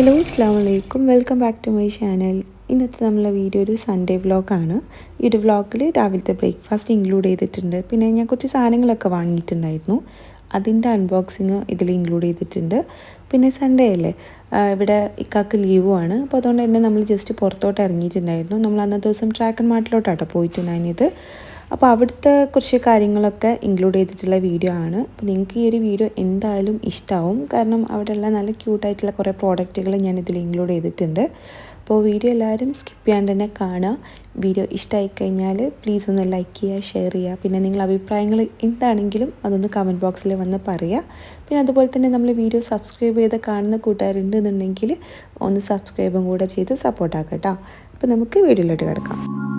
Hello അസ്സാം വലൈക്കും welcome back to my channel ഇന്നത്തെ നമ്മളെ വീഡിയോ ഒരു സൺഡേ വ്ളോഗാണ് ഈ ഒരു വ്ളോഗിൽ രാവിലത്തെ ബ്രേക്ക്ഫാസ്റ്റ് ഇൻക്ലൂഡ് ചെയ്തിട്ടുണ്ട്. പിന്നെ ഞാൻ കുറച്ച് സാധനങ്ങളൊക്കെ വാങ്ങിയിട്ടുണ്ടായിരുന്നു. അതിന്റെ അൺബോക്സിങ് ഇതിൽ ഇൻക്ലൂഡ് ചെയ്തിട്ടുണ്ട്. പിന്നെ സൺഡേ അല്ലേ? ഇവിടെ ഇക്കാക്ക് ആണ്. അപ്പോൾ അതുകൊണ്ട് തന്നെ നമ്മൾ ജസ്റ്റ് പുറത്തോട്ട് ഇറങ്ങിയിട്ടുണ്ടായിരുന്നു. നമ്മൾ അന്നത്തെ ദിവസം ട്രാക്ക് ആൻഡ് മാർട്ടിലോട്ടാട്ടോ പോയിട്ടുണ്ടായിരുന്നത്. അപ്പോൾ അവിടുത്തെ കുറച്ച് കാര്യങ്ങളൊക്കെ ഇൻക്ലൂഡ് ചെയ്തിട്ടുള്ള വീഡിയോ ആണ്. അപ്പോൾ നിങ്ങൾക്ക് ഈ ഒരു വീഡിയോ എന്തായാലും ഇഷ്ടമാവും കാരണം അവിടെയുള്ള നല്ല ക്യൂട്ടായിട്ടുള്ള കുറേ പ്രോഡക്റ്റുകൾ ഞാൻ ഇതിൽ ഇൻക്ലൂഡ് ചെയ്തിട്ടുണ്ട്. അപ്പോൾ വീഡിയോ എല്ലാവരും സ്കിപ്പ് ചെയ്യാണ്ട് തന്നെ കാണുക. വീഡിയോ ഇഷ്ടമായി കഴിഞ്ഞാൽ പ്ലീസ് ഒന്ന് ലൈക്ക് ചെയ്യുക ഷെയർ ചെയ്യുക. പിന്നെ നിങ്ങളുടെ അഭിപ്രായങ്ങൾ എന്താണെങ്കിലും അതൊന്ന് കമന്റ് ബോക്സിൽ വന്ന് പറയുക. പിന്നെ അതുപോലെ തന്നെ നമ്മൾ വീഡിയോ സബ്സ്ക്രൈബ് ചെയ്ത് കാണുന്ന കൂട്ടുകാരുണ്ട് എന്നുണ്ടെങ്കിൽ ഒന്ന് സബ്സ്ക്രൈബും കൂടെ ചെയ്ത് സപ്പോർട്ടാക്കാം കേട്ടോ. അപ്പോൾ നമുക്ക് വീഡിയോയിലോട്ട് കിടക്കാം.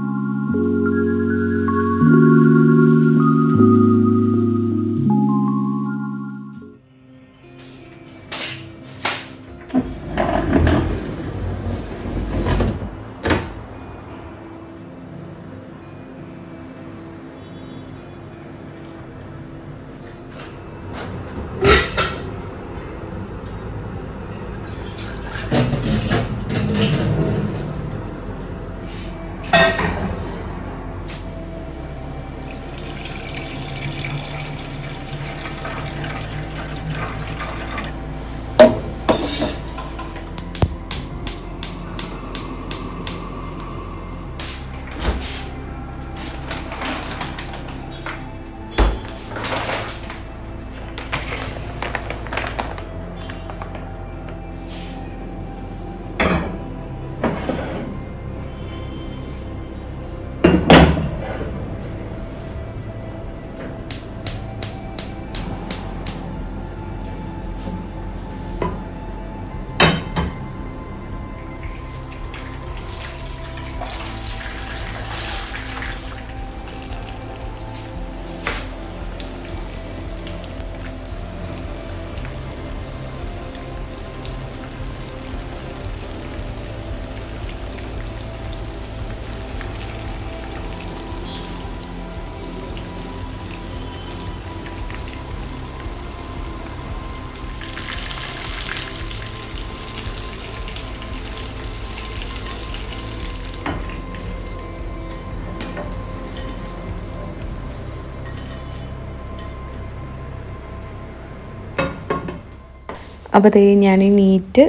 അപ്പോൾ അത് ഞാൻ നീറ്റ്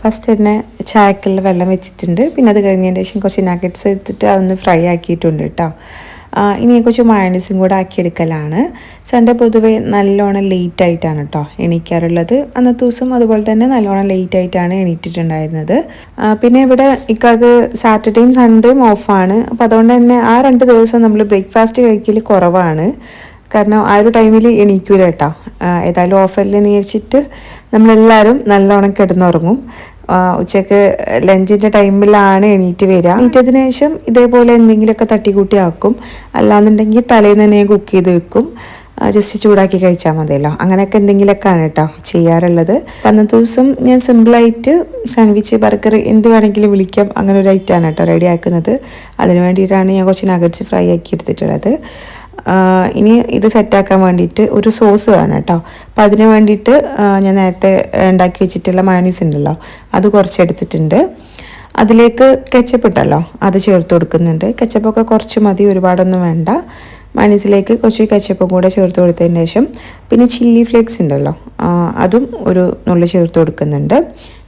ഫസ്റ്റ് തന്നെ ചായക്കിൽ വെള്ളം വെച്ചിട്ടുണ്ട്. പിന്നെ അത് കഴിഞ്ഞതിന് ശേഷം കുറച്ച് നഗറ്റ്സ് എടുത്തിട്ട് അതൊന്ന് ഫ്രൈ ആക്കിയിട്ടുണ്ട് കേട്ടോ ഇനി കുറച്ച് മയണീസും കൂടെ ആക്കിയെടുക്കലാണ്. സൺഡേ പൊതുവെ നല്ലോണം ലേറ്റ് ആയിട്ടാണ് കേട്ടോ എണീക്കാറുള്ളത്. അന്നത്തെ ദിവസം അതുപോലെ തന്നെ നല്ലോണം ലേറ്റ് ആയിട്ടാണ് എണീറ്റിട്ടുണ്ടായിരുന്നത്. പിന്നെ ഇവിടെ ഇക്കാക്ക് സാറ്റർഡേയും സൺഡേയും ഓഫാണ് അപ്പോൾ അതുകൊണ്ട് തന്നെ ആ രണ്ട് ദിവസം നമ്മൾ ബ്രേക്ക്ഫാസ്റ്റ് കഴിക്കൽ കുറവാണ്. കാരണം ആ ഒരു ടൈമിൽ എണീക്കൂല കേട്ടോ. ഏതായാലും ഓഫറിൽ നീച്ചിട്ട് നമ്മളെല്ലാവരും നല്ലോണം കിടന്നുറങ്ങും. ആ, ഉച്ചയ്ക്ക് ലഞ്ചിന്റെ ടൈമിലാണ് എണീറ്റ് വരിക എണീറ്റതിന് ശേഷം ഇതേപോലെ എന്തെങ്കിലുമൊക്കെ തട്ടിക്കൂട്ടി ആക്കും. അല്ലാന്നുണ്ടെങ്കിൽ തലേന്ന് തന്നെ കുക്ക് ചെയ്ത് വെക്കും. ജസ്റ്റ് ചൂടാക്കി കഴിച്ചാൽ മതിയല്ലോ. അങ്ങനെയൊക്കെ എന്തെങ്കിലുമൊക്കെ ആണ് കേട്ടോ ചെയ്യാറുള്ളത്. അന്നത്തെ ദിവസം ഞാൻ സിമ്പിളായിട്ട് സാൻഡ്വിച്ച് ബർഗർ എന്ത് വേണമെങ്കിലും വിളിക്കാം. അങ്ങനെ ഒരു ഐറ്റമാണ് കേട്ടോ റെഡി ആക്കുന്നത്. അതിന് വേണ്ടിയിട്ടാണ് ഞാൻ കുറച്ച് നഗറ്റ്സ് ഫ്രൈ ആക്കി എടുത്തിട്ടുള്ളത്. ഇനി ഇത് സെറ്റാക്കാൻ വേണ്ടിയിട്ട് ഒരു സോസ് വേണം കേട്ടോ. അപ്പം അതിന് വേണ്ടിയിട്ട് ഞാൻ നേരത്തെ ഉണ്ടാക്കി വെച്ചിട്ടുള്ള മയണീസ് ഉണ്ടല്ലോ അത് കുറച്ചെടുത്തിട്ടുണ്ട് അതിലേക്ക് കെച്ചപ്പ് ഇട്ടല്ലോ അത് ചേർത്ത് കൊടുക്കുന്നുണ്ട്. കെച്ചപ്പൊക്കെ കുറച്ച് മതി ഒരുപാടൊന്നും വേണ്ട. മയണീസിലേക്ക് കുറച്ച് കെച്ചപ്പും കൂടെ ചേർത്ത് കൊടുത്തതിന് ശേഷം പിന്നെ ചില്ലി ഫ്ലേക്സ് ഉണ്ടല്ലോ അതും ഒരു നുള്ളി ചേർത്ത് കൊടുക്കുന്നുണ്ട്.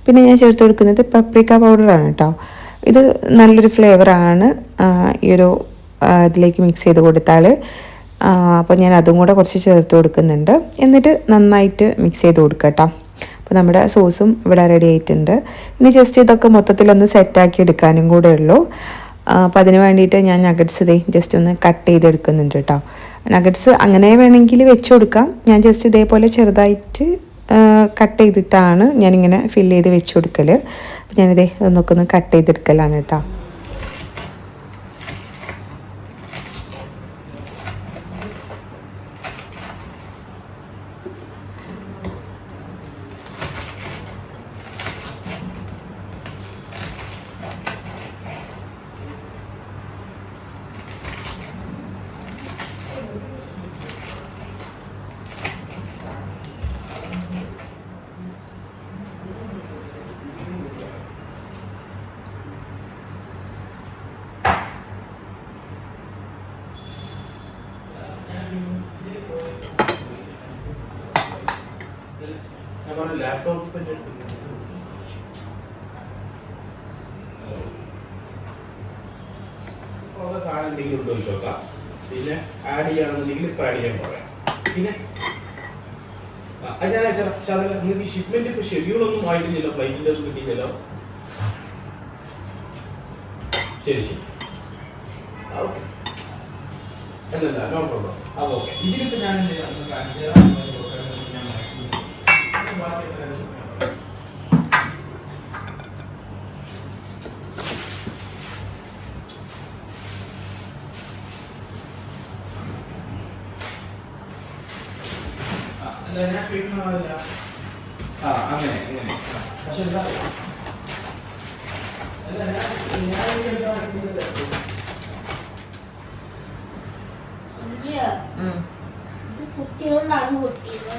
പിന്നെ ഞാൻ ചേർത്ത് കൊടുക്കുന്നത് പപ്രിക്ക പൗഡറാണ് കേട്ടോ. ഇത് നല്ലൊരു ഫ്ലേവറാണ് ഈ ഒരു ആ, ഇതിലേക്ക് മിക്സ് ചെയ്ത് കൊടുത്താൽ അപ്പോൾ ഞാൻ അതും കൂടെ കുറച്ച് ചേർത്ത് കൊടുക്കുന്നുണ്ട്. എന്നിട്ട് നന്നായിട്ട് മിക്സ് ചെയ്ത് കൊടുക്കുക അപ്പോൾ നമ്മുടെ സോസും ഇവിടെ റെഡി ആയിട്ടുണ്ട്. ഇനി ജസ്റ്റ് ഇതൊക്കെ മൊത്തത്തിലൊന്ന് സെറ്റാക്കി എടുക്കാനും കൂടെ ഉള്ളൂ. അപ്പോൾ അതിന് വേണ്ടിയിട്ട് ഞാൻ നഗറ്റ്സ് ഇതേ ജസ്റ്റ് ഒന്ന് കട്ട് ചെയ്തെടുക്കുന്നുണ്ട് കേട്ടോ നഗറ്റ്സ് അങ്ങനെ വേണമെങ്കിൽ വെച്ച് കൊടുക്കാം. ഞാൻ ജസ്റ്റ് ഇതേപോലെ ചെറുതായിട്ട് കട്ട് ചെയ്തിട്ടാണ് ഞാനിങ്ങനെ ഫില്ല് ചെയ്ത് വെച്ച് കൊടുക്കൽ അപ്പോൾ ഞാനിതേ ഒന്നൊക്കെ ഒന്ന് കട്ട് ചെയ്തെടുക്കലാണ് കേട്ടോ പറഞ്ഞു ലാപ്ടോപ്പ് ഉള്ള സാധനം എന്തെങ്കിലും ഉണ്ടോ പിന്നെ ആഡ് ചെയ്യുകയാണെന്നുണ്ടെങ്കിൽ ഇപ്പം ആഡ് ചെയ്യാൻ പറയാം. പിന്നെ ഞാൻ ചതല നിങ്ങൾക്ക് ഷിപ്മെന്റ് ഇപ്പൊ ഷെഡ്യൂൾ ഒന്നും ആയിട്ടില്ലല്ലോ ഫ്ലൈറ്റിന്റെ ഒന്നും കിട്ടിയില്ലല്ലോ. ശരി ശരി. ഓക്കെ അല്ലല്ല നോ പ്രോബ്ലം അത് ഓക്കെ ഇതിലിപ്പോ ഞാൻ എന്ത് ചെയ്യാം? ആ, അങ്ങനെ, അങ്ങനെ. പക്ഷെ എന്താ? അല്ല, ഞാൻ- ഞാൻ ഈ എന്താ മനസ്സിലായത്? സന്ധ്യ, ഇത് കുട്ടികളുണ്ടാണ് പൊട്ടിയത്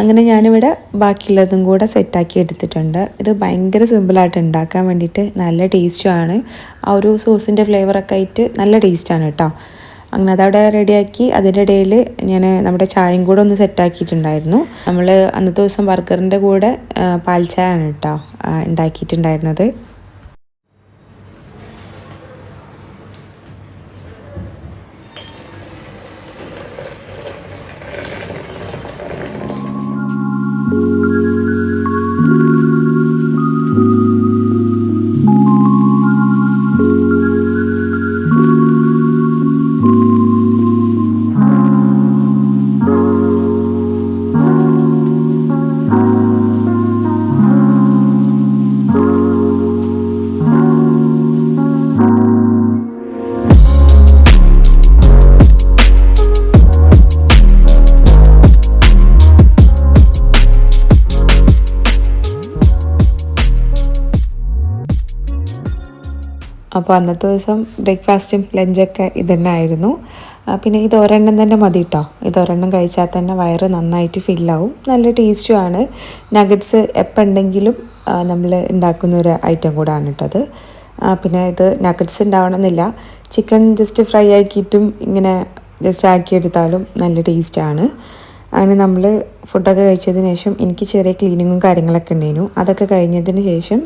അങ്ങനെ ഞാനിവിടെ ബാക്കിയുള്ളതും കൂടെ സെറ്റാക്കി എടുത്തിട്ടുണ്ട്. ഇത് ഭയങ്കര സിമ്പിളായിട്ട് ഉണ്ടാക്കാൻ വേണ്ടിയിട്ട് നല്ല ടേസ്റ്റുമാണ് ആ ഒരു സോസിന്റെ ഫ്ലേവറൊക്കെ ആയിട്ട് നല്ല ടേസ്റ്റാണ് കേട്ടോ. അങ്ങനെ അതവിടെ റെഡിയാക്കി അതിന്റെ ഇടയിൽ ഞാൻ നമ്മുടെ ചായയും കൂടെ ഒന്ന് സെറ്റാക്കിയിട്ടുണ്ടായിരുന്നു നമ്മൾ അന്നത്തെ ദിവസം ബർഗറിന്റെ കൂടെ പാൽ ചായ ആണ് കേട്ടോ ഉണ്ടാക്കിയിട്ടുണ്ടായിരുന്നത്. അപ്പോൾ അന്നത്തെ ദിവസം ബ്രേക്ക്ഫാസ്റ്റും ലഞ്ചൊക്കെ ഇതന്നെ ആയിരുന്നു പിന്നെ ഇത് ഒരെണ്ണം തന്നെ മതി കേട്ടോ ഇത് ഒരെണ്ണം കഴിച്ചാൽ തന്നെ വയറ് നന്നായിട്ട് ഫില്ലാവും. നല്ല ടേസ്റ്റുമാണ് നഗറ്റ്സ് എപ്പോൾ ഉണ്ടെങ്കിലും നമ്മൾ ഉണ്ടാക്കുന്ന ഒരു ഐറ്റം കൂടാണ് കേട്ടത് പിന്നെ ഇത് നഗറ്റ്സ് ഉണ്ടാവണമെന്നില്ല. ചിക്കൻ ജസ്റ്റ് ഫ്രൈ ആക്കിയിട്ടും ഇങ്ങനെ ജസ്റ്റ് ആക്കിയെടുത്താലും നല്ല ടേസ്റ്റാണ്. അങ്ങനെ നമ്മൾ ഫുഡൊക്കെ കഴിച്ചതിന് ശേഷം എനിക്ക് ചെറിയ ക്ലീനിങ്ങും കാര്യങ്ങളൊക്കെ ഉണ്ടായിരുന്നു. അതൊക്കെ കഴിഞ്ഞതിന് ശേഷം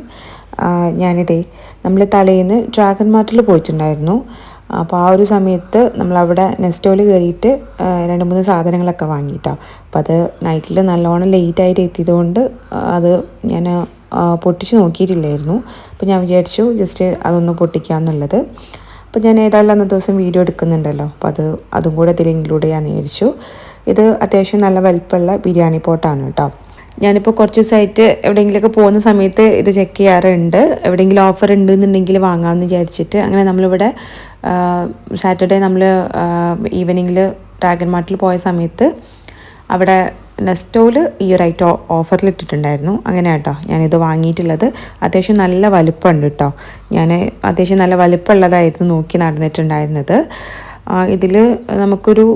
ഞാനിതേ നമ്മൾ തലേന്ന് ഡ്രാഗൺ മാർട്ടിൽ പോയിട്ടുണ്ടായിരുന്നു. അപ്പോൾ ആ ഒരു സമയത്ത് നമ്മളവിടെ നെസ്റ്റോയിൽ കയറിയിട്ട് രണ്ട് മൂന്ന് സാധനങ്ങളൊക്കെ വാങ്ങിയിട്ടോ. അപ്പോൾ അത് നൈറ്റിൽ നല്ലോണം ലേറ്റായിട്ട് എത്തിയതുകൊണ്ട് അത് ഞാൻ പൊട്ടിച്ച് നോക്കിയിട്ടില്ലായിരുന്നു. അപ്പോൾ ഞാൻ വിചാരിച്ചു ജസ്റ്റ് അതൊന്ന് പൊട്ടിക്കാമെന്നുള്ളത് അപ്പോൾ ഞാൻ ഏതായാലും അന്നത്തെ ദിവസം വീഡിയോ എടുക്കുന്നുണ്ടല്ലോ. അപ്പോൾ അത് അതും കൂടെ ഇതിൽ ഇൻക്ലൂഡ് ചെയ്യാമെന്ന് വിചാരിച്ചു. ഇത് അത്യാവശ്യം നല്ല വലിപ്പമുള്ള ബിരിയാണി പോട്ടാണ് കേട്ടോ. ഞാനിപ്പോൾ കുറച്ച് ദിവസമായിട്ട് എവിടെയെങ്കിലുമൊക്കെ പോകുന്ന സമയത്ത് ഇത് ചെക്ക് ചെയ്യാറുണ്ട്. എവിടെയെങ്കിലും ഓഫർ ഉണ്ട് എന്നുണ്ടെങ്കിൽ വാങ്ങാമെന്ന് വിചാരിച്ചിട്ട്. അങ്ങനെ നമ്മളിവിടെ സാറ്റർഡേ നമ്മൾ ഈവനിങ്ങിൽ ഡ്രാഗൺ മാർട്ടിൽ പോയ സമയത്ത് അവിടെ നെസ്റ്റോയിൽ ഈ ഒരു ഐറ്റം ഓഫറിൽ ഇട്ടിട്ടുണ്ടായിരുന്നു. അങ്ങനെ കേട്ടോ ഞാനിത് വാങ്ങിയിട്ടുള്ളത്. അത്യാവശ്യം നല്ല വലുപ്പമുണ്ട് കേട്ടോ. ഞാൻ അത്യാവശ്യം നല്ല വലുപ്പമുള്ളതായിരുന്നു നോക്കി നടന്നിട്ടുണ്ടായിരുന്നത്. ഇതിൽ നമുക്കൊരു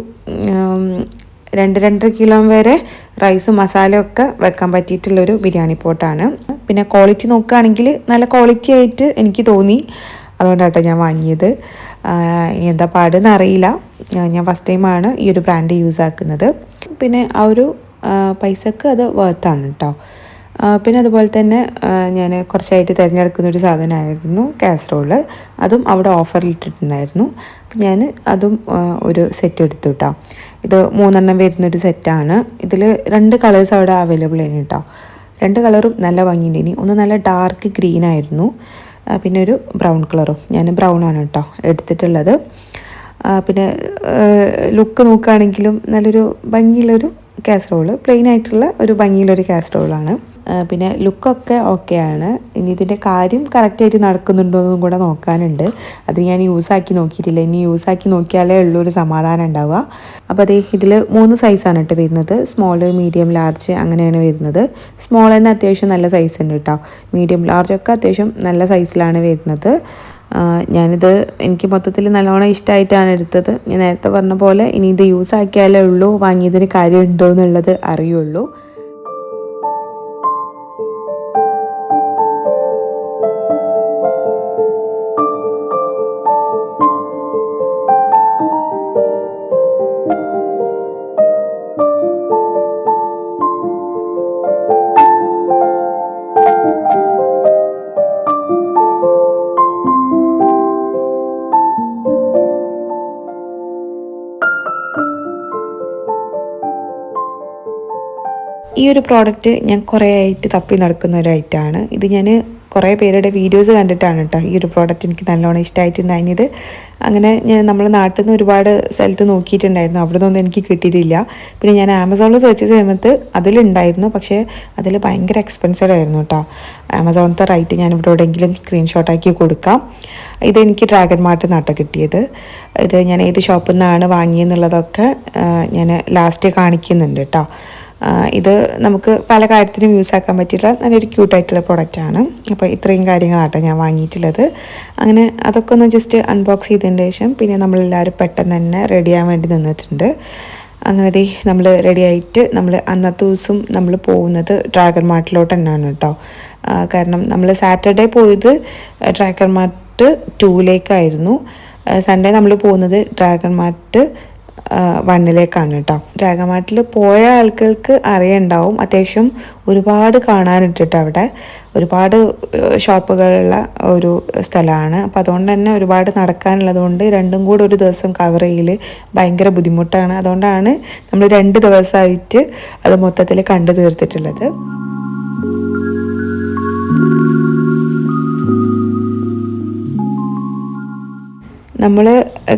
രണ്ട് രണ്ടര കിലോ വരെ റൈസും മസാലയും ഒക്കെ വെക്കാൻ പറ്റിയിട്ടുള്ളൊരു ബിരിയാണി പോട്ടാണ്. പിന്നെ ക്വാളിറ്റി നോക്കുകയാണെങ്കിൽ നല്ല ക്വാളിറ്റി ആയിട്ട് എനിക്ക് തോന്നി. അതുകൊണ്ടാട്ടോ ഞാൻ വാങ്ങിയത്. എന്താ പാടെന്ന് അറിയില്ല. ഞാൻ- ഫസ്റ്റ് ടൈമാണ് ഈ ഒരു ബ്രാൻഡ് യൂസ് ആക്കുന്നത്. പിന്നെ ആ ഒരു പൈസക്ക് അത് വേർത്താണ് കേട്ടോ പിന്നെ അതുപോലെ തന്നെ ഞാൻ കുറച്ചായിട്ട് തിരഞ്ഞെടുക്കുന്ന ഒരു സാധനമായിരുന്നു കാസറോൾ. അതും അവിടെ ഓഫറിൽ ഇട്ടിട്ടുണ്ടായിരുന്നു. അപ്പം ഞാൻ അതും ഒരു സെറ്റ് എടുത്തു കേട്ടോ ഇത് മൂന്നെണ്ണം വരുന്നൊരു സെറ്റാണ് ഇതിൽ രണ്ട് കളേഴ്സ് അവിടെ അവൈലബിൾ ആണ് കേട്ടോ രണ്ട് കളറും നല്ല ഭംഗിയുണ്ട്. ഒന്ന് നല്ല ഡാർക്ക് ഗ്രീൻ ആയിരുന്നു. പിന്നെ ഒരു ബ്രൗൺ കളറും ഞാൻ ബ്രൗൺ ആണ് കേട്ടോ എടുത്തിട്ടുള്ളത്. പിന്നെ ലുക്ക് നോക്കുകയാണെങ്കിലും നല്ലൊരു ഭംഗിയുള്ളൊരു കാസറോൾ പ്ലെയിൻ ആയിട്ടുള്ള ഒരു ഭംഗിയിലൊരു കാസറോളാണ് പിന്നെ ലുക്കൊക്കെ ഓക്കെയാണ് ഇനി ഇതിന്റെ കാര്യം കറക്റ്റായിട്ട് നടക്കുന്നുണ്ടോ എന്നും കൂടെ നോക്കാനുണ്ട്. അത് ഞാൻ യൂസാക്കി നോക്കിയിട്ടില്ല. ഇനി യൂസാക്കി നോക്കിയാലേ ഉള്ളൊരു ഒരു സമാധാനം ഉണ്ടാവുക. അപ്പോൾ അതേ ഇതിൽ മൂന്ന് സൈസാണ് കേട്ടോ വരുന്നത്. സ്മോൾ മീഡിയം ലാർജ് അങ്ങനെയാണ് വരുന്നത്. സ്മോൾ തന്നെ അത്യാവശ്യം നല്ല സൈസ് ഉണ്ട് കേട്ടോ. മീഡിയം ലാർജ് ഒക്കെ അത്യാവശ്യം നല്ല സൈസിലാണ് വരുന്നത്. ഞാനിത് എനിക്ക് മൊത്തത്തിൽ നല്ലോണം ഇഷ്ടമായിട്ടാണ് എടുത്തത്. ഞാൻ നേരത്തെ പറഞ്ഞ പോലെ ഇനി ഇത് യൂസ് ആക്കിയാലേ ഉള്ളൂ വാങ്ങിയതിന് കാര്യമുണ്ടോ എന്നുള്ളത് അറിയുള്ളൂ. ഒരു പ്രോഡക്റ്റ് ഞാൻ കുറേ ആയിട്ട് തപ്പി നടക്കുന്ന ഒരു ഐറ്റമാണ് ഇത് ഞാൻ കുറേ പേരുടെ വീഡിയോസ് കണ്ടിട്ടാണ് കേട്ടോ ഈ ഒരു പ്രോഡക്റ്റ് എനിക്ക് നല്ലോണം ഇഷ്ടമായിട്ടുണ്ടായിരുന്നത് അങ്ങനെ ഞാൻ നമ്മുടെ നാട്ടിൽ നിന്ന് ഒരുപാട് സ്ഥലത്ത് നോക്കിയിട്ടുണ്ടായിരുന്നു. അവിടെ നിന്നൊന്നും എനിക്ക് കിട്ടിയിട്ടില്ല. പിന്നെ ഞാൻ ആമസോണിൽ സെർച്ച് ചെയ്ത സമയത്ത് അതിലുണ്ടായിരുന്നു. പക്ഷേ അതിൽ ഭയങ്കര എക്സ്പെൻസീവ് ആയിരുന്നു കേട്ടോ. ആമസോണത്തെ റൈറ്റ് ഞാൻ ഇവിടെ എവിടെയെങ്കിലും സ്ക്രീൻഷോട്ടാക്കി കൊടുക്കാം. ഇത് എനിക്ക് ഡ്രാഗൺ മാർട്ട് നാട്ടം കിട്ടിയത്. ഇത് ഞാൻ ഏത് ഷോപ്പിൽ നിന്നാണ് വാങ്ങിയെന്നുള്ളതൊക്കെ ഞാൻ ലാസ്റ്റ് കാണിക്കുന്നുണ്ട് കേട്ടോ. ഇത് നമുക്ക് പല കാര്യത്തിനും യൂസ് ആക്കാൻ പറ്റിയുള്ള നല്ലൊരു ക്യൂട്ടായിട്ടുള്ള പ്രൊഡക്റ്റാണ് അപ്പോൾ ഇത്രയും കാര്യങ്ങളാട്ടോ ഞാൻ വാങ്ങിയിട്ടുള്ളത്. അങ്ങനെ അതൊക്കെ ഒന്ന് ജസ്റ്റ് അൺബോക്സ് ചെയ്തതിന് ശേഷം പിന്നെ നമ്മളെല്ലാവരും പെട്ടെന്ന് തന്നെ റെഡി ആവാൻ വേണ്ടി നിന്നിട്ടുണ്ട്. അങ്ങനെ ദേ നമ്മൾ റെഡി ആയിട്ട് നമ്മൾ അന്നത്തെ ദിവസം നമ്മൾ പോകുന്നത് ഡ്രാഗൺ മാർട്ടിലോട്ട് തന്നെയാണ് കേട്ടോ. കാരണം നമ്മൾ സാറ്റർഡേ പോയത് ഡ്രാഗൺ മാർട്ട് ടൂവിലേക്കായിരുന്നു സൺഡേ നമ്മൾ പോകുന്നത് ഡ്രാഗൺ മാർട്ട് വണ്ണിലേക്കാണ് കേട്ടോ രാഗമാട്ടിൽ പോയ ആൾക്കാർക്ക് അറിയണ്ടാവും. അത്യാവശ്യം ഒരുപാട് കാണാനിട്ടിട്ട് അവിടെ. ഒരുപാട് ഷോപ്പുകളുള്ള ഒരു സ്ഥലമാണ്. അപ്പം അതുകൊണ്ട് തന്നെ ഒരുപാട് നടക്കാനുള്ളത് കൊണ്ട് രണ്ടും കൂടെ ഒരു ദിവസം കവർ ചെയ്യൽ ഭയങ്കര ബുദ്ധിമുട്ടാണ്. അതുകൊണ്ടാണ് നമ്മൾ രണ്ട് ദിവസമായിട്ട് അത് മൊത്തത്തിൽ കണ്ടു തീർത്തിട്ടുള്ളത്. നമ്മൾ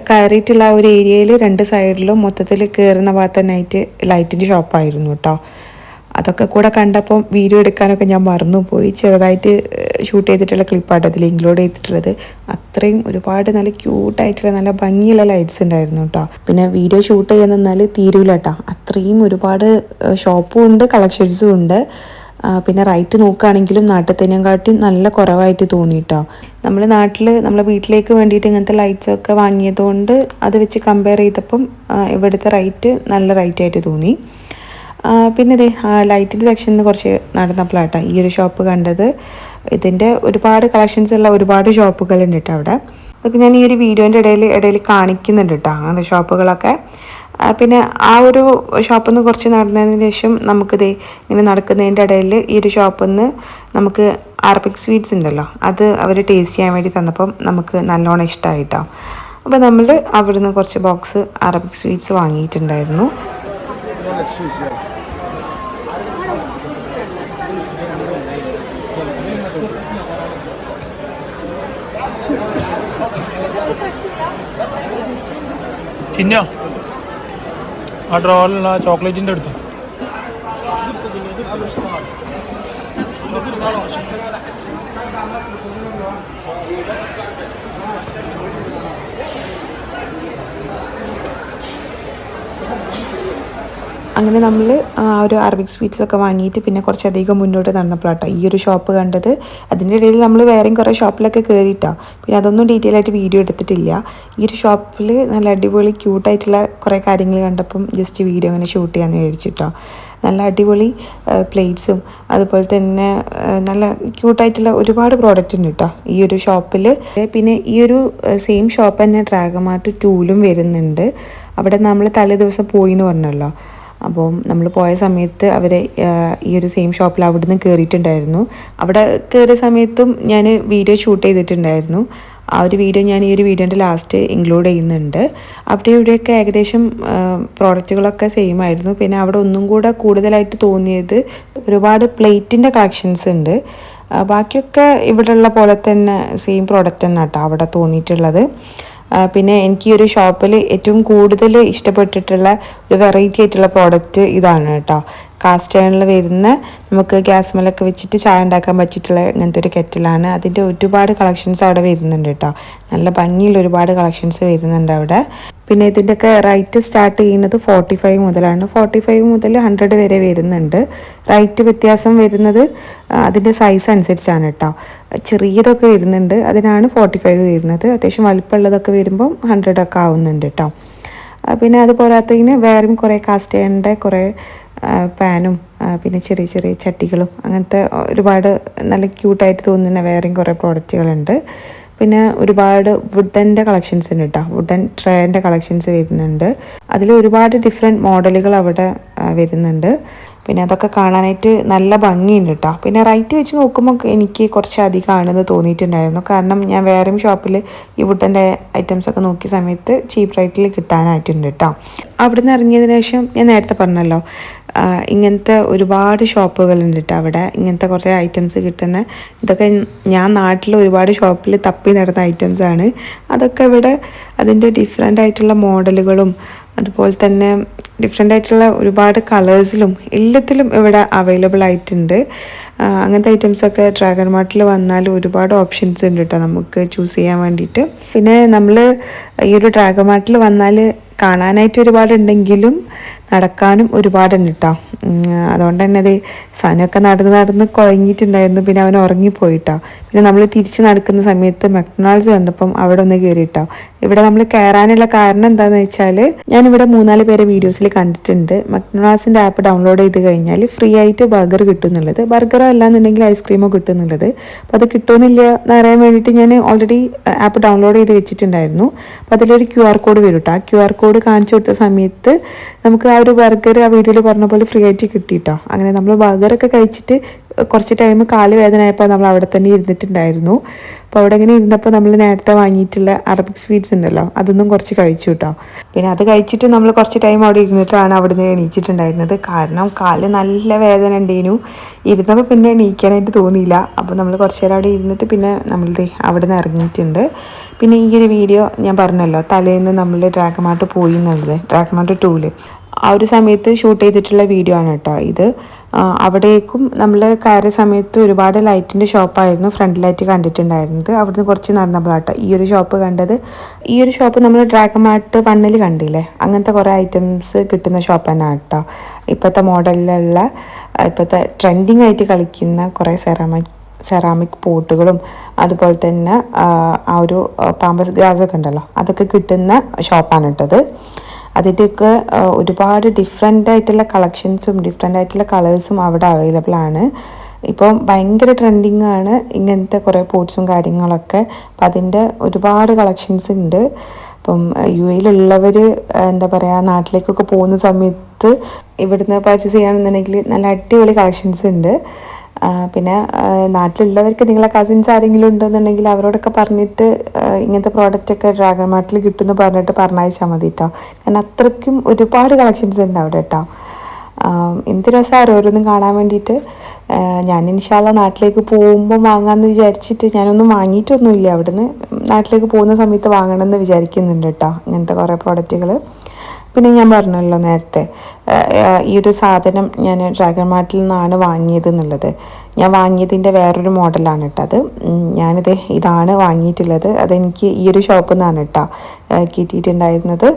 കയറിയിട്ടുള്ള ഒരു ഏരിയയിൽ രണ്ട് സൈഡിലും മൊത്തത്തിൽ കയറുന്ന ഭാഗത്ത് നൈറ്റ് ലൈറ്റിന്റെ ഷോപ്പായിരുന്നു കേട്ടോ. അതൊക്കെ കൂടെ കണ്ടപ്പം വീഡിയോ എടുക്കാനൊക്കെ ഞാൻ മറന്നുപോയി. ചെറുതായിട്ട് ഷൂട്ട് ചെയ്തിട്ടുള്ള ക്ലിപ്പായിട്ട് അതിൽ ഇൻക്ലൂഡ് ചെയ്തിട്ടുള്ളത്. അത്രയും ഒരുപാട് നല്ല ക്യൂട്ടായിട്ടുള്ള നല്ല ഭംഗിയുള്ള ലൈറ്റ്സ് ഉണ്ടായിരുന്നു കേട്ടോ. പിന്നെ വീഡിയോ ഷൂട്ട് ചെയ്യാൻ നിന്നാൽ തീരൂല കേട്ടോ. അത്രയും ഒരുപാട് ഷോപ്പും ഉണ്ട് കളക്ഷൻസും ഉണ്ട്. പിന്നെ റൈറ്റ് നോക്കുകയാണെങ്കിലും നാട്ടിൽ നല്ല കുറവായിട്ട് തോന്നി കേട്ടോ നമ്മൾ നാട്ടിൽ നമ്മളെ വീട്ടിലേക്ക് വേണ്ടിയിട്ട് ഇങ്ങനത്തെ ലൈറ്റ്സ് ഒക്കെ വാങ്ങിയതുകൊണ്ട് അത് വെച്ച് കമ്പയർ ചെയ്തപ്പം ഇവിടുത്തെ റൈറ്റ് നല്ല റൈറ്റ് ആയിട്ട് തോന്നി. പിന്നെ ദേ ലൈറ്റിന്റെ സെക്ഷനിൽ നിന്ന് കുറച്ച് നടന്നപ്പോഴാട്ടോ ഈ ഒരു ഷോപ്പ് കണ്ടത്. ഇതിന്റെ ഒരുപാട് കളക്ഷൻസ് ഉള്ള ഒരുപാട് ഷോപ്പുകളുണ്ട് കേട്ടോ അവിടെ അതൊക്കെ ഞാൻ ഈ ഒരു വീഡിയോന്റെ ഇടയിൽ ഇടയിൽ കാണിക്കുന്നുണ്ട് കേട്ടോ അങ്ങനത്തെ ഷോപ്പുകളൊക്കെ പിന്നെ ആ ഒരു ഷോപ്പിൽ നിന്ന് കുറച്ച് നടന്നതിന് ശേഷം നമുക്കിത് ഇങ്ങനെ നടക്കുന്നതിന്റെ ഇടയിൽ ഈ ഒരു ഷോപ്പിൽ നിന്ന് നമുക്ക് അറബിക് സ്വീറ്റ്സ് ഉണ്ടല്ലോ അത് അവർ ടേസ്റ്റ് ചെയ്യാൻ വേണ്ടി തന്നപ്പം നമുക്ക് നല്ലോണം ഇഷ്ടമായിട്ടോ അപ്പോൾ നമ്മൾ അവിടുന്ന് കുറച്ച് ബോക്സ് അറബിക് സ്വീറ്റ്സ് വാങ്ങിയിട്ടുണ്ടായിരുന്നു. ചിന്നോ? ആ ഡ്രോയിലുള്ള ചോക്ലേറ്റിന്റെ അടുത്ത്. അങ്ങനെ നമ്മൾ ആ ഒരു അറബിക് സ്വീറ്റ്സ് ഒക്കെ വാങ്ങിയിട്ട് പിന്നെ കുറച്ചധികം മുന്നോട്ട് നടന്നപ്പോഴാട്ടോ ഈ ഒരു ഷോപ്പ് കണ്ടത്. അതിന്റെ ഇടയിൽ നമ്മൾ വേറെയും കുറേ ഷോപ്പിലൊക്കെ കയറിയിട്ടോ പിന്നെ അതൊന്നും ഡീറ്റെയിൽ ആയിട്ട് വീഡിയോ എടുത്തിട്ടില്ല. ഈ ഒരു ഷോപ്പിൽ നല്ല അടിപൊളി ക്യൂട്ടായിട്ടുള്ള കുറേ കാര്യങ്ങൾ കണ്ടപ്പം ജസ്റ്റ് വീഡിയോ അങ്ങനെ ഷൂട്ട് ചെയ്യാമെന്ന് വിചാരിച്ചിട്ടോ. നല്ല അടിപൊളി പ്ലേറ്റ്സും അതുപോലെ തന്നെ നല്ല ക്യൂട്ടായിട്ടുള്ള ഒരുപാട് പ്രോഡക്റ്റ് ഉണ്ട് കേട്ടോ ഈ ഒരു ഷോപ്പിൽ പിന്നെ ഈ ഒരു സെയിം ഷോപ്പ് തന്നെ ഡ്രാഗമാർട്ട് ടൂലും വരുന്നുണ്ട്. അവിടെ നമ്മൾ തലേ ദിവസം പോയി എന്ന് പറഞ്ഞല്ലോ. അപ്പോൾ നമ്മൾ പോയ സമയത്ത് അവർ ഈ ഒരു സെയിം ഷോപ്പിൽ അവിടെ നിന്ന് കയറിയിട്ടുണ്ടായിരുന്നു അവിടെ കയറിയ സമയത്തും ഞാൻ വീഡിയോ ഷൂട്ട് ചെയ്തിട്ടുണ്ടായിരുന്നു. ആ ഒരു വീഡിയോ ഞാൻ ഈ ഒരു വീഡിയോന്റെ ലാസ്റ്റ് ഇൻക്ലൂഡ് ചെയ്യുന്നുണ്ട്. അവിടെ ഇവിടെയൊക്കെ ഏകദേശം പ്രോഡക്റ്റുകളൊക്കെ സെയിം ആയിരുന്നു. പിന്നെ അവിടെ ഒന്നും കൂടെ കൂടുതലായിട്ട് തോന്നിയത് ഒരുപാട് പ്ലേറ്റിന്റെ കളക്ഷൻസ് ഉണ്ട്. ബാക്കിയൊക്കെ ഇവിടെയുള്ള പോലെ തന്നെ സെയിം പ്രോഡക്റ്റ് തന്നെ കേട്ടോ അവിടെ തോന്നിയിട്ടുള്ളത്. പിന്നെ എനിക്ക് ഈ ഒരു ഷോപ്പിൽ ഏറ്റവും കൂടുതൽ ഇഷ്ടപ്പെട്ടിട്ടുള്ള ഒരു വെറൈറ്റി ആയിട്ടുള്ള പ്രോഡക്റ്റ് ഇതാണ് കേട്ടോ. കാസ്റ്റ് അയണിൽ വരുന്ന നമുക്ക് ഗ്യാസ് മേലൊക്കെ വെച്ചിട്ട് ചായ ഉണ്ടാക്കാൻ പറ്റിയിട്ടുള്ള ഇങ്ങനത്തെ ഒരു കെറ്റിലാണ് അതിന്റെ ഒരുപാട് കളക്ഷൻസ് അവിടെ വരുന്നുണ്ട് കേട്ടോ നല്ല ഭംഗിയുള്ള ഒരുപാട് കളക്ഷൻസ് വരുന്നുണ്ട് അവിടെ. പിന്നെ ഇതിന്റെയൊക്കെ റൈറ്റ് സ്റ്റാർട്ട് ചെയ്യുന്നത് ഫോർട്ടി ഫൈവ് മുതലാണ്. ഫോർട്ടി ഫൈവ് മുതൽ ഹൺഡ്രഡ് വരെ വരുന്നുണ്ട്. റൈറ്റ് വ്യത്യാസം വരുന്നത് അതിന്റെ സൈസ് അനുസരിച്ചാണ് കേട്ടോ ചെറിയതൊക്കെ വരുന്നുണ്ട് അതിനാണ് ഫോർട്ടി ഫൈവ് വരുന്നത്. അത്യാവശ്യം വലുപ്പമുള്ളതൊക്കെ വരുമ്പം ഹൺഡ്രഡൊക്കെ ആവുന്നുണ്ട് കേട്ടോ പിന്നെ അതുപോലാത്തതിന് വേറെയും കുറേ കാസ്റ്റ് ചെയ്യേണ്ട കുറേ പാനും പിന്നെ ചെറിയ ചെറിയ ചട്ടികളും അങ്ങനത്തെ ഒരുപാട് നല്ല ക്യൂട്ടായിട്ട് തോന്നുന്ന വേറെയും കുറേ പ്രോഡക്റ്റുകളുണ്ട്. പിന്നെ ഒരുപാട് വുഡന്റെ കളക്ഷൻസ് ഉണ്ട് കേട്ടോ വുഡൻ ട്രേന്റെ കളക്ഷൻസ് വരുന്നുണ്ട്. അതിൽ ഒരുപാട് ഡിഫറെന്റ് മോഡലുകൾ അവിടെ വരുന്നുണ്ട്. പിന്നെ അതൊക്കെ കാണാനായിട്ട് നല്ല ഭംഗിയുണ്ട് കേട്ടോ പിന്നെ റൈറ്റ് വെച്ച് നോക്കുമ്പോൾ എനിക്ക് കുറച്ച് അധികമാണെന്ന് തോന്നിയിട്ടുണ്ടായിരുന്നു. കാരണം ഞാൻ വേറെയും ഷോപ്പിൽ ഈ വുഡന്റെ ഐറ്റംസ് ഒക്കെ നോക്കിയ സമയത്ത് ചീപ്പ് റേറ്റിൽ കിട്ടാനായിട്ടുണ്ട് കേട്ടോ അവിടുന്ന് ഇറങ്ങിയതിന് ശേഷം ഞാൻ നേരത്തെ പറഞ്ഞല്ലോ ഇങ്ങനത്തെ ഒരുപാട് ഷോപ്പുകളുണ്ട് കേട്ടോ അവിടെ ഇങ്ങനത്തെ കുറേ ഐറ്റംസ് കിട്ടുന്ന ഇതൊക്കെ ഞാൻ നാട്ടിൽ ഒരുപാട് ഷോപ്പിൽ തപ്പി നടന്ന ഐറ്റംസ് ആണ്. അതൊക്കെ ഇവിടെ അതിന്റെ ഡിഫറെന്റ് ആയിട്ടുള്ള മോഡലുകളും അതുപോലെ തന്നെ ഡിഫറെന്റ് ആയിട്ടുള്ള ഒരുപാട് കളേഴ്സിലും എല്ലാത്തിലും ഇവിടെ അവൈലബിൾ ആയിട്ടുണ്ട്. അങ്ങനത്തെ ഐറ്റംസൊക്കെ ഡ്രാഗൺ മാർട്ടിൽ വന്നാൽ ഒരുപാട് ഓപ്ഷൻസ് ഉണ്ട് കേട്ടോ നമുക്ക് ചൂസ് ചെയ്യാൻ വേണ്ടിയിട്ട്. പിന്നെ നമ്മൾ ഈ ഒരു ഡ്രാഗൺ മാർട്ടിൽ വന്നാൽ കാണാനായിട്ട് ഒരുപാടുണ്ടെങ്കിലും നടക്കാനും ഒരുപാടുണ്ട് കേട്ടോ അതുകൊണ്ട് തന്നെ അത് സനൊക്കെ നടന്ന് നടന്ന് കുഴങ്ങിയിട്ടുണ്ടായിരുന്നു. പിന്നെ അവൻ ഉറങ്ങിപ്പോയിട്ടോ പിന്നെ നമ്മൾ തിരിച്ച് നടക്കുന്ന സമയത്ത് മെക്ഡൊണാൾഡ്സ് കണ്ടപ്പം അവിടെ ഒന്ന് കയറിയിട്ടോ ഇവിടെ നമ്മൾ കയറാനുള്ള കാരണം എന്താണെന്ന് വെച്ചാൽ ഞാനിവിടെ മൂന്നാൽ പേരെ വീഡിയോസിൽ കണ്ടിട്ടുണ്ട്. മെക്ഡൊണാൾഡ്സിന്റെ ആപ്പ് ഡൗൺലോഡ് ചെയ്ത് കഴിഞ്ഞാൽ ഫ്രീ ആയിട്ട് ബർഗർ കിട്ടുന്നുള്ളത്. ബർഗറോ അല്ലാന്നുണ്ടെങ്കിൽ ഐസ്ക്രീമോ കിട്ടുന്നുള്ളത്. അപ്പോൾ അത് കിട്ടുമെന്നില്ല എന്നറിയാൻ വേണ്ടിയിട്ട് ഞാൻ ഓൾറെഡി ആപ്പ് ഡൗൺലോഡ് ചെയ്ത് വെച്ചിട്ടുണ്ടായിരുന്നു. അപ്പോൾ അതിലൊരു ക്യു ആർ കോഡ് വരും കേട്ടോ ആ ക്യു ആർ കോഡ് കാണിച്ചു കൊടുത്ത സമയത്ത് നമുക്ക് ആ ഒരു ബർഗർ ആ വീഡിയോയിൽ പറഞ്ഞ പോലെ ഫ്രീ ആയിട്ട് കിട്ടിയിട്ടോ. അങ്ങനെ നമ്മൾ ബർഗറൊക്കെ കഴിച്ചിട്ട് കുറച്ച് ടൈം കാൽ വേദനയായപ്പോൾ നമ്മൾ അവിടെ തന്നെ ഇരുന്നിട്ടുണ്ടായിരുന്നു. അപ്പോൾ അവിടെ ഇങ്ങനെ ഇരുന്നപ്പോൾ നമ്മൾ നേരത്തെ വാങ്ങിയിട്ടുള്ള അറബിക് സ്വീറ്റ്സ് ഉണ്ടല്ലോ അതൊന്നും കുറച്ച് കഴിച്ചു കേട്ടോ പിന്നെ അത് കഴിച്ചിട്ട് നമ്മൾ കുറച്ച് ടൈം അവിടെ ഇരുന്നിട്ടാണ് അവിടുന്ന് എണീച്ചിട്ടുണ്ടായിരുന്നത് കാരണം കാൽ നല്ല വേദന ഉണ്ടേനു. ഇരുന്നപ്പോൾ പിന്നെ എണീക്കാനായിട്ട് തോന്നിയില്ല. അപ്പോൾ നമ്മൾ കുറച്ച് നേരം അവിടെ ഇരുന്നിട്ട് പിന്നെ നമ്മൾ അവിടെ നിന്ന് ഇറങ്ങിയിട്ടുണ്ട്. പിന്നെ ഈ ഒരു വീഡിയോ ഞാൻ പറഞ്ഞല്ലോ തലേന്ന് നമ്മൾ ഡ്രാഗമാട്ട് പോയി എന്നുള്ളത് ഡ്രാഗമാട്ട് ടൂൽ ആ ഒരു സമയത്ത് ഷൂട്ട് ചെയ്തിട്ടുള്ള വീഡിയോ ആണ് കേട്ടോ ഇത്. അവിടേക്കും നമ്മൾ കയറിയ സമയത്ത് ഒരുപാട് ലൈറ്റിന്റെ ഷോപ്പായിരുന്നു ഫ്രണ്ട് ലൈറ്റ് കണ്ടിട്ടുണ്ടായിരുന്നത്. അവിടുന്ന് കുറച്ച് നടന്നപ്പോഴാട്ടോ ഈ ഒരു ഷോപ്പ് കണ്ടത്. ഈ ഒരു ഷോപ്പ് നമ്മൾ ഡ്രാഗൺ മാർട്ട് വണ്ണിൽ കണ്ടില്ലേ? അങ്ങനത്തെ കുറേ ഐറ്റംസ് കിട്ടുന്ന ഷോപ്പ് തന്നെ കേട്ടോ. ഇപ്പോഴത്തെ മോഡലിലുള്ള ഇപ്പോഴത്തെ ട്രെൻഡിങ് ആയിട്ട് കളിക്കുന്ന കുറേ സെറാമിക് സെറാമിക് പോട്ടുകളും അതുപോലെ തന്നെ ആ ഒരു പാമ്പസ് ഗ്ലാസ് ഒക്കെ ഉണ്ടല്ലോ അതൊക്കെ കിട്ടുന്ന ഷോപ്പാണ് കേട്ടത്. അതിന്റെയൊക്കെ ഒരുപാട് ഡിഫറെന്റ് ആയിട്ടുള്ള കളക്ഷൻസും ഡിഫറെന്റ് ആയിട്ടുള്ള കളേഴ്സും അവിടെ അവൈലബിൾ ആണ്. ഇപ്പം ഭയങ്കര ട്രെൻഡിങ് ആണ് ഇങ്ങനത്തെ കുറേ പോട്ട്സും കാര്യങ്ങളൊക്കെ. അപ്പം അതിന്റെ ഒരുപാട് കളക്ഷൻസ് ഉണ്ട്. അപ്പം യു എയിലുള്ളവർ എന്താ പറയുക നാട്ടിലേക്കൊക്കെ പോകുന്ന സമയത്ത് ഇവിടുന്ന് പർച്ചേസ് ചെയ്യുകയാണെന്നുണ്ടെങ്കിൽ നല്ല അടിപൊളി കളക്ഷൻസ് ഉണ്ട്. പിന്നെ നാട്ടിലുള്ളവർക്ക് നിങ്ങളെ കസിൻസ് ആരെങ്കിലും ഉണ്ടെന്നുണ്ടെങ്കിൽ അവരോടൊക്കെ പറഞ്ഞിട്ട് ഇങ്ങനത്തെ പ്രോഡക്റ്റൊക്കെ ഡ്രാഗൺ മാർട്ടിൽ കിട്ടുമെന്ന് പറഞ്ഞിട്ട് പറഞ്ഞയച്ചാൽ മതി കേട്ടോ കാരണം അത്രയ്ക്കും ഒരുപാട് കളക്ഷൻസ് ഉണ്ട് അവിടെ കേട്ടോ എന്ത് രസമാണ് ഓരോന്നും കാണാൻ വേണ്ടിയിട്ട്. ഞാൻ ഇൻഷാല്ല നാട്ടിലേക്ക് പോകുമ്പോൾ വാങ്ങാമെന്ന് വിചാരിച്ചിട്ട് ഞാനൊന്നും വാങ്ങിയിട്ടൊന്നുമില്ല. അവിടുന്ന് നാട്ടിലേക്ക് പോകുന്ന സമയത്ത് വാങ്ങണമെന്ന് വിചാരിക്കുന്നുണ്ട് കേട്ടോ ഇങ്ങനത്തെ കുറേ പ്രോഡക്റ്റുകൾ പിന്നെ ഞാൻ പറഞ്ഞല്ലോ നേരത്തെ ഈ ഒരു സാധനം ഞാൻ ഡ്രാഗൺ മാർട്ടിൽ നിന്നാണ് വാങ്ങിയത് എന്നുള്ളത്. ഞാൻ വാങ്ങിയതിന്റെ വേറൊരു മോഡലാണ് കേട്ടോ അത്. ഞാനിത് ഇതാണ് വാങ്ങിയിട്ടുള്ളത്. അതെനിക്ക് ഈ ഒരു ഷോപ്പിൽ നിന്നാണ് കേട്ടോ കിട്ടിയിട്ടുണ്ടായിരുന്നത്.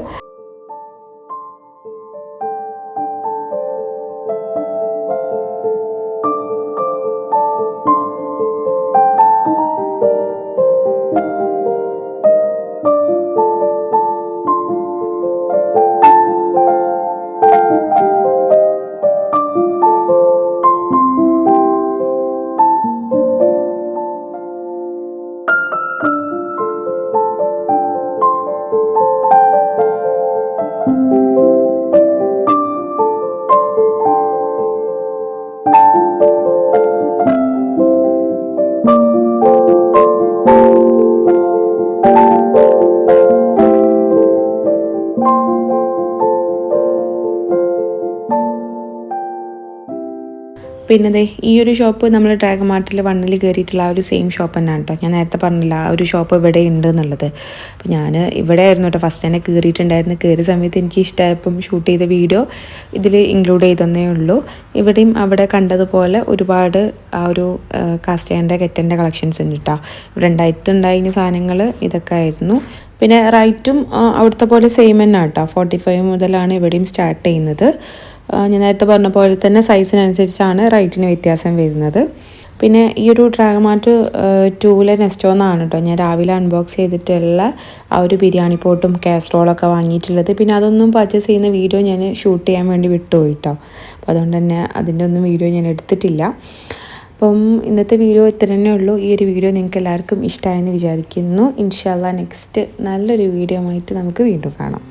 പിന്നെ ദേ ഈ ഒരു ഷോപ്പ് നമ്മൾ ഡ്രാഗൺ മാർട്ടിൽ വണ്ണിൽ കയറിയിട്ടുള്ള ആ ഒരു സെയിം ഷോപ്പ് തന്നെയാണ് കേട്ടോ ഞാൻ നേരത്തെ പറഞ്ഞില്ല ആ ഒരു ഷോപ്പ് ഇവിടെ ഉണ്ട് എന്നുള്ളത്. അപ്പോൾ ഞാൻ ഇവിടെ ആയിരുന്നു കേട്ടോ ഫസ്റ്റ് തന്നെ കയറിയിട്ടുണ്ടായിരുന്നു കയറിയ സമയത്ത് എനിക്ക് ഇഷ്ടമായപ്പം ഷൂട്ട് ചെയ്ത വീഡിയോ ഇതിൽ ഇൻക്ലൂഡ് ചെയ്തതന്നേ ഉള്ളൂ. ഇവിടെയും അവിടെ കണ്ടതുപോലെ ഒരുപാട് ആ ഒരു കാസ്റ്റേന്റെ കെറ്റന്റെ കളക്ഷൻസ് ഉണ്ട് കേട്ടോ ഇവിടെ ഉണ്ടായിട്ടുണ്ടായിരുന്ന സാധനങ്ങൾ ഇതൊക്കെ ആയിരുന്നു. പിന്നെ റൈറ്റും അവിടുത്തെ പോലെ സെയിം തന്നെ കേട്ടോ ഫോർട്ടി ഫൈവ് മുതലാണ് ഇവിടെയും സ്റ്റാർട്ട് ചെയ്യുന്നത്. ഞാൻ നേരത്തെ പറഞ്ഞ പോലെ തന്നെ സൈസിനനുസരിച്ചാണ് റൈറ്റിന് വ്യത്യാസം വരുന്നത്. പിന്നെ ഈ ഒരു ഡ്രാഗമാറ്റ് ടൂലെ നെസ്റ്റോ എന്നാണ് കേട്ടോ ഞാൻ രാവിലെ അൺബോക്സ് ചെയ്തിട്ടുള്ള ആ ഒരു ബിരിയാണി പോട്ടും കാസ്ട്രോളൊക്കെ വാങ്ങിയിട്ടുള്ളത്. പിന്നെ അതൊന്നും പർച്ചേസ് ചെയ്യുന്ന വീഡിയോ ഞാൻ ഷൂട്ട് ചെയ്യാൻ വേണ്ടി വിട്ടുപോയി കേട്ടോ അപ്പോൾ അതുകൊണ്ട് തന്നെ അതിന്റെ ഒന്നും വീഡിയോ ഞാൻ എടുത്തിട്ടില്ല. അപ്പം ഇന്നത്തെ വീഡിയോ ഇത്ര തന്നെ ഉള്ളൂ. ഈ ഒരു വീഡിയോ നിങ്ങൾക്ക് എല്ലാവർക്കും ഇഷ്ടമായെന്ന് വിചാരിക്കുന്നു. ഇൻഷാല്ല നെക്സ്റ്റ് നല്ലൊരു വീഡിയോ ആയിട്ട് നമുക്ക് വീണ്ടും കാണാം.